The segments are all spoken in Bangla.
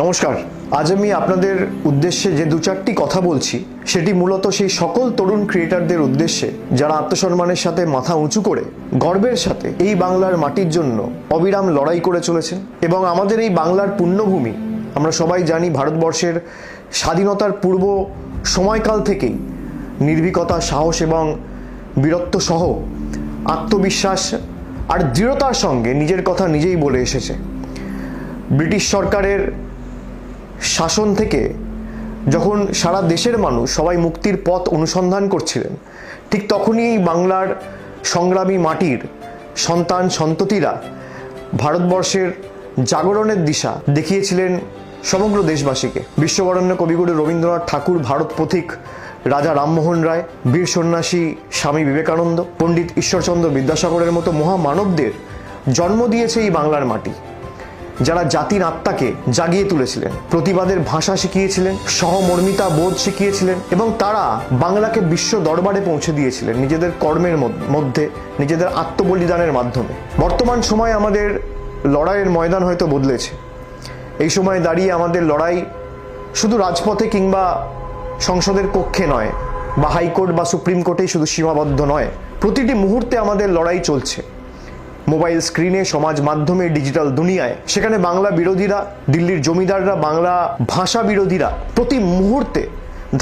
নমস্কার। আজ আমি আপনাদের উদ্দেশ্যে যে দু চারটি কথা বলছি, সেটি মূলত সেই সকল তরুণ ক্রিয়েটারদের উদ্দেশ্যে যারা আত্মসম্মানের সাথে মাথা উঁচু করে গর্বের সাথে এই বাংলার মাটির জন্য অবিরাম লড়াই করে চলেছেন এবং আমাদের এই বাংলার পুণ্যভূমি আমরা সবাই জানি ভারতবর্ষের স্বাধীনতার পূর্ব সময়কাল থেকেই নির্ভীকতা, সাহস এবং বীরত্ব সহ আত্মবিশ্বাস আর দৃঢ়তার সঙ্গে নিজের কথা নিজেই বলে এসেছে। ব্রিটিশ সরকারের শাসন থেকে যখন সারা দেশের মানুষ সবাই মুক্তির পথ অনুসন্ধান করছিলেন, ঠিক তখনই এই বাংলার সংগ্রামী মাটির সন্তান, সন্ততিরা ভারতবর্ষের জাগরণের দিশা দেখিয়েছিলেন সমগ্র দেশবাসীকে। বিশ্ববরণ্য কবিগুরু রবীন্দ্রনাথ ঠাকুর ভারত পথিক রাজা রামমোহন রায়, বীর সন্ন্যাসী স্বামী বিবেকানন্দ, পণ্ডিত ঈশ্বরচন্দ্র বিদ্যাসাগরের মতো মহামানবদের জন্ম দিয়েছে এই বাংলার মাটি। যারা জাতির আত্মাকে জাগিয়ে তুলেছিলেন। প্রতিবাদের ভাষা শিখিয়েছিলেন, সহমর্মিতা বোধ শিখিয়েছিলেন এবং তারা বাংলাকে বিশ্ব দরবারে পৌঁছে দিয়েছিলেন নিজেদের কর্মের মধ্যে, নিজেদের আত্মবলিদানের মাধ্যমে। বর্তমান সময় আমাদের লড়াইয়ের ময়দান হয়তো বদলেছে। এই সময় দাঁড়িয়ে আমাদের লড়াই শুধু রাজপথে কিংবা সংসদের কক্ষে নয়, বা হাইকোর্ট বা সুপ্রিম কোর্টেই শুধু সীমাবদ্ধ নয়, প্রতিটি মুহূর্তে আমাদের লড়াই চলছে। মোবাইল স্ক্রিনে সমাজ মাধ্যমে ডিজিটাল দুনিয়ায়। সেখানে বাংলা বিরোধীরা, দিল্লির জমিদাররা, বাংলা ভাষা বিরোধীরা প্রতি মুহূর্তে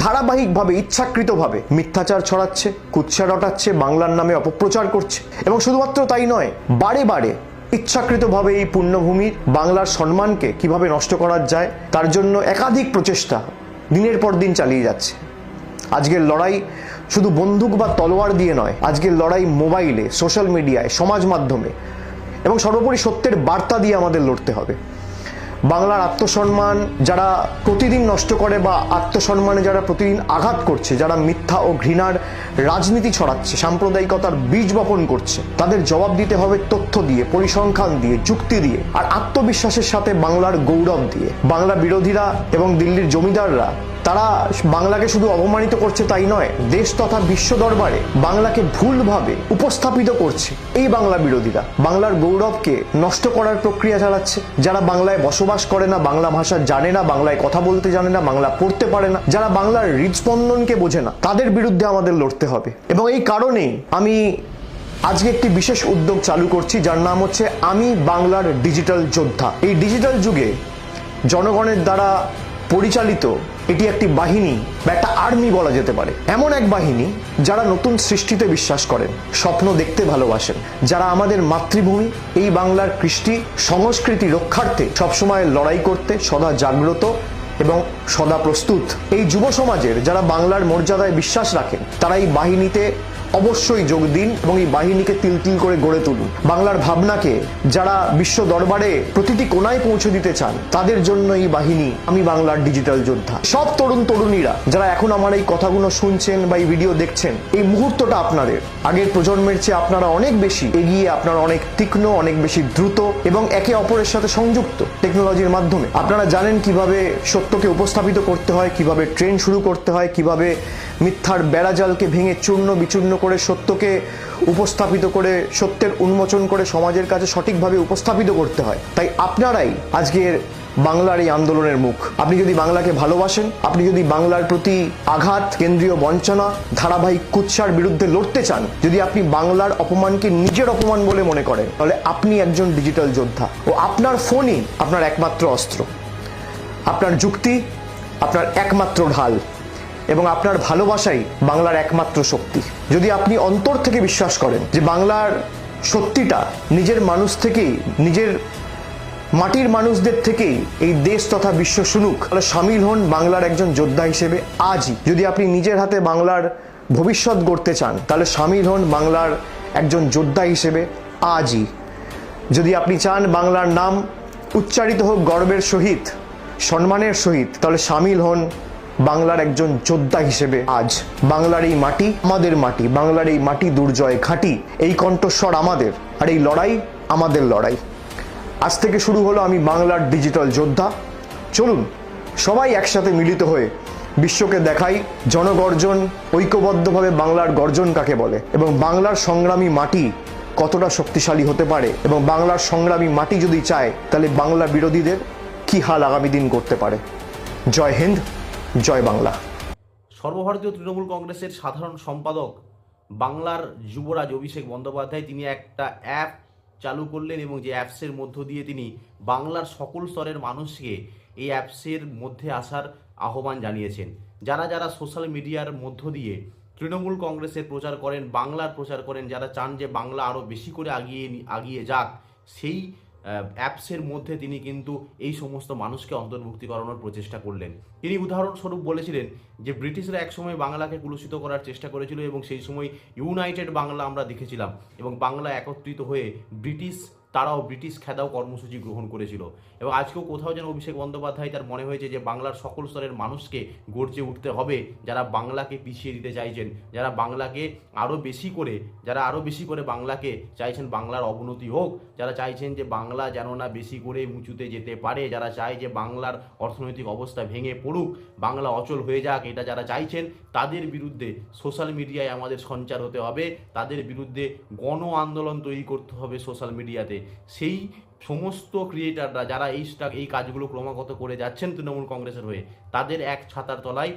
ধারাবাহিকভাবে, ইচ্ছাকৃতভাবে মিথ্যাচার ছড়াচ্ছে, কুৎসা রটাচ্ছে, বাংলার নামে অপপ্রচার করছে। এবং শুধুমাত্র তাই নয়, বারে বারে ইচ্ছাকৃতভাবে এই পুণ্যভূমির বাংলার সম্মানকে কীভাবে নষ্ট করা যায়, তার জন্য একাধিক প্রচেষ্টা দিনের পর দিন চালিয়ে যাচ্ছে। আজকের লড়াই শুধু বন্দুক বা তলোয়ার দিয়ে নয়, আজকের লড়াই মোবাইলে, সোশ্যাল মিডিয়ায়, সমাজ মাধ্যমে এবং সর্বোপরি সত্যের বার্তা দিয়ে আমাদের লড়তে হবে। বাংলার আত্মসম্মান যারা প্রতিদিন নষ্ট করে বা আত্মসম্মানে যারা প্রতিদিন আঘাত করছে, যারা মিথ্যা ও ঘৃণার রাজনীতি ছড়াচ্ছে, সাম্প্রদায়িকতার বীজ বপন করছে, তাদের জবাব দিতে হবে তথ্য দিয়ে, পরিসংখ্যান দিয়ে, যুক্তি দিয়ে আর আত্মবিশ্বাসের সাথে বাংলার গৌরব দিয়ে। বাংলা বিরোধীরা এবং দিল্লির জমিদাররা তারা বাংলাকে শুধু অপমানিত করছে তাই নয়, দেশ তথা বিশ্ব দরবারে বাংলাকে ভুলভাবে উপস্থাপিত করছে। এই বাংলা বিরোধীরা বাংলার গৌরবকে নষ্ট করার প্রক্রিয়া চালাচ্ছে। যারা বাংলায় বসবাস করে না, বাংলা ভাষা জানে না, বাংলায় কথা বলতে জানে না, বাংলা পড়তে পারে না, যারা বাংলার হৃদস্পন্দনকে বোঝে না, তাদের বিরুদ্ধে আমাদের লড়তে হবে। এবং এই কারণেই আমি আজকে একটি বিশেষ উদ্যোগ চালু করছি, যার নাম হচ্ছে আমি বাংলার ডিজিটাল যোদ্ধা। এই ডিজিটাল যুগে জনগণের দ্বারা পরিচালিত এটি একটি বাহিনী বা একটা আর্মি বলা যেতে পারে। এমন এক বাহিনী যারা নতুন সৃষ্টিতে বিশ্বাস করেন, স্বপ্ন দেখতে ভালোবাসেন। যারা আমাদের মাতৃভূমি, এই বাংলার কৃষ্টি সংস্কৃতি রক্ষার্থে সবসময় লড়াই করতে সদা জাগ্রত এবং সদা প্রস্তুত। এই যুব সমাজের যারা বাংলার মর্যাদায় বিশ্বাস রাখেন, তারা এই বাহিনীতে অবশ্যই যোগ দিন এবং এই বাহিনীকে তিল তিল করে গড়ে তুলুন। বাংলার ভাবনাকে যারা বিশ্ব দরবারে প্রতিটি কোনায় পৌঁছে দিতে চান, তাদের জন্য এই বাহিনী আমি বাংলার ডিজিটাল যোদ্ধা। সব তরুণ তরুণীরা যারা এখন আমার এই কথাগুলো শুনছেন বা এই ভিডিও দেখছেন, এই মুহূর্তটা আপনাদের। আগের প্রজন্মের চেয়ে আপনারা অনেক বেশি এগিয়ে আপনারা অনেক তীক্ষ্ণ, অনেক বেশি দ্রুত এবং একে অপরের সাথে সংযুক্ত টেকনোলজির মাধ্যমে। আপনারা জানেন কীভাবে সত্যকে উপস্থাপিত করতে হয়, কীভাবে ট্রেন শুরু করতে হয়, কীভাবে মিথ্যার বেড়াজালকে ভেঙে চূর্ণ বিচূর্ণ করে সত্যকে উপস্থাপিত করে, সত্যের উন্মোচন করে সমাজের কাছে সঠিকভাবে উপস্থাপিত করতে হয়। তাই আপনারাই আজকের বাংলার এই আন্দোলনের মুখ। আপনি যদি বাংলাকে ভালোবাসেন, আপনি যদি বাংলার প্রতি আঘাত, কেন্দ্রীয় বঞ্চনা, ধারাবাহিক কুৎসার বিরুদ্ধে লড়তে চান, যদি আপনি বাংলার অপমানকে নিজের অপমান বলে মনে করেন, তাহলে আপনি একজন ডিজিটাল যোদ্ধা। ও আপনার ফোনই আপনার একমাত্র অস্ত্র। আপনার যুক্তি, আপনার একমাত্র ঢাল। এবং আপনার ভালোবাসাই বাংলার একমাত্র শক্তি। যদি আপনি অন্তর থেকে বিশ্বাস করেন যে বাংলার সত্যিটা নিজের মানুষ থেকেই, নিজের মাটির মানুষদের থেকেই এই দেশ তথা বিশ্ব শুনুক, তাহলে সামিল হন বাংলার একজন যোদ্ধা হিসেবে আজই। যদি আপনি নিজের হাতে বাংলার ভবিষ্যৎ গড়তে চান, তাহলে সামিল হন বাংলার একজন যোদ্ধা হিসেবে আজই। যদি আপনি চান বাংলার নাম উচ্চারিত হোক গর্বের সহিত, সম্মানের সহিত, তাহলে সামিল হন বাংলার একজন যোদ্ধা হিসেবে আজ বাংলার এই মাটি আমাদের মাটি, বাংলার এই মাটি দুর্জয় ঘাঁটি, এই কণ্ঠস্বর আমাদের আর এই লড়াই আমাদের লড়াই। আজ থেকে শুরু হলো আমি বাংলার ডিজিটাল যোদ্ধা। চলুন, সবাই একসাথে মিলিত হয়ে বিশ্বকে দেখাই জনগর্জন, ঐক্যবদ্ধভাবে বাংলার গর্জন কাকে বলে এবং বাংলার সংগ্রামী মাটি কতটা শক্তিশালী হতে পারে এবং বাংলার সংগ্রামী মাটি যদি চায়, তাহলে বাংলা বিরোধীদের কি হাল আগামী দিন করতে পারে? জয় হিন্দ। জয় বাংলা। সর্বভারতীয় তৃণমূল কংগ্রেসের সাধারণ সম্পাদক বাংলার যুবরাজ অভিষেক বন্দ্যোপাধ্যায়, তিনি একটা অ্যাপ চালু করলেন এবং যে অ্যাপসের মধ্য দিয়ে তিনি বাংলার সকল স্তরের মানুষকে এই অ্যাপসের মধ্যে আসার আহ্বান জানিয়েছেন। যারা যারা সোশ্যাল মিডিয়ার মধ্য দিয়ে তৃণমূল কংগ্রেসের প্রচার করেন, বাংলার প্রচার করেন, যারা চান যে বাংলা আরও বেশি করে আগিয়ে আগিয়ে যাক, সেই অ্যাপসের মধ্যে তিনি কিন্তু এই সমস্ত মানুষকে অন্তর্ভুক্তি করানোর প্রচেষ্টা করলেন। তিনি উদাহরণস্বরূপ বলেছিলেন যে, ব্রিটিশরা একসময় বাংলাকে কুলুষিত করার চেষ্টা করেছিল এবং সেই সময় ইউনাইটেড বাংলা আমরা দেখেছিলাম এবং বাংলা একত্রিত হয়ে ব্রিটিশ তারাও ব্রিটিশ খেদাও কর্মসূচি গ্রহণ করেছিল। এবং আজকেও কোথাও যেন অভিষেক বন্দ্যোপাধ্যায় তার মনে হয়েছে যে, বাংলার সকল স্তরের মানুষকে গর্জে উঠতে হবে, যারা বাংলাকে পিছিয়ে দিতে চাইছেন, যারা বাংলাকে আরও বেশি করে, যারা আরও বেশি করে বাংলাকে চাইছেন বাংলার অবনতি হোক, যারা চাইছেন যে বাংলা যেন না বেশি করে উঁচুতে যেতে পারে, যারা চায় যে বাংলার অর্থনৈতিক অবস্থা ভেঙে পড়ুক, বাংলা অচল হয়ে যাক, এটা যারা চাইছেন, তাদের বিরুদ্ধে সোশ্যাল মিডিয়ায় আমাদের সঞ্চার হতে হবে, তাদের বিরুদ্ধে গণ আন্দোলন তৈরি করতে হবে সোশ্যাল মিডিয়াতে। সেই সমস্ত ক্রিয়েটাররা যারা এই এই কাজগুলো ক্রমাগত করে যাচ্ছেন তৃণমূল কংগ্রেসের হয়ে, তাদের এক ছাতার তলায়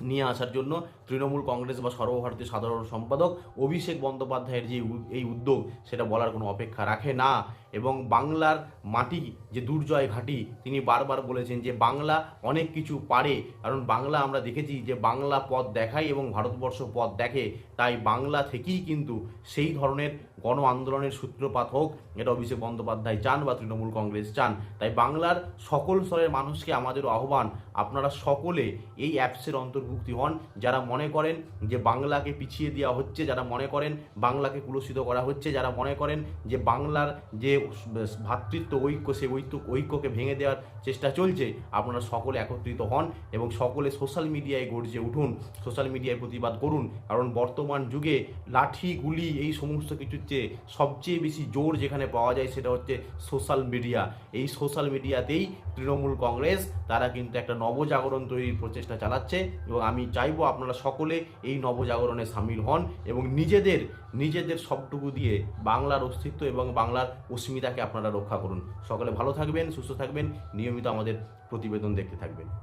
নিয়ে আসার জন্য তৃণমূল কংগ্রেস বা সর্বভারতীয় সাধারণ সম্পাদক অভিষেক বন্দ্যোপাধ্যায়ের যে এই উদ্যোগ, সেটা বলার কোনো অপেক্ষা রাখে না। এবং বাংলার মাটি, যে দুর্জয় ঘাঁটি, তিনি বারবার বলেছেন যে বাংলা অনেক কিছু পারে। কারণ বাংলা আমরা দেখেছি যে বাংলা পথ দেখায় এবং ভারতবর্ষ পথ দেখে। তাই বাংলা থেকেই কিন্তু সেই ধরনের গণ আন্দোলনের সূত্রপাত হোক এটা অভিষেক বন্দ্যোপাধ্যায় চান বা তৃণমূল কংগ্রেস চান। তাই বাংলার সকল স্তরের মানুষকে আমাদের আহ্বান, আপনারা সকলে এই অ্যাপসের অন্তর্ভুক্তি হন, যারা মনে করেন যে বাংলাকে পিছিয়ে দেওয়া হচ্ছে, যারা মনে করেন বাংলাকে কুলসিত করা হচ্ছে, যারা মনে করেন যে বাংলার যে ভ্রাতৃত্ব ঐক্য, সেই ঐক্য ঐক্যকে ভেঙে দেওয়ার চেষ্টা চলছে, আপনারা সকলে একত্রিত হন এবং সকলে সোশ্যাল মিডিয়ায় গর্জে উঠুন, সোশ্যাল মিডিয়ায় প্রতিবাদ করুন। কারণ বর্তমান যুগে লাঠি, গুলি এই সমস্ত কিছুর চেয়ে সবচেয়ে বেশি জোর যেখানে পাওয়া যায় সেটা হচ্ছে সোশ্যাল মিডিয়া। এই সোশ্যাল মিডিয়াতেই তৃণমূল কংগ্রেস, তারা কিন্তু একটা নবজাগরণ তৈরির প্রচেষ্টা চালাচ্ছে এবং আমি চাইব আপনারা সকলে এই নবজাগরণে সামিল হন এবং নিজেদের নিজেদের সবটুকু দিয়ে বাংলার অস্তিত্ব এবং বাংলার অস্মিতাকে আপনারা রক্ষা করুন। সকলে ভালো থাকবেন, সুস্থ থাকবেন, নিয়মিত আমাদের প্রতিবেদন দেখতে থাকবেন।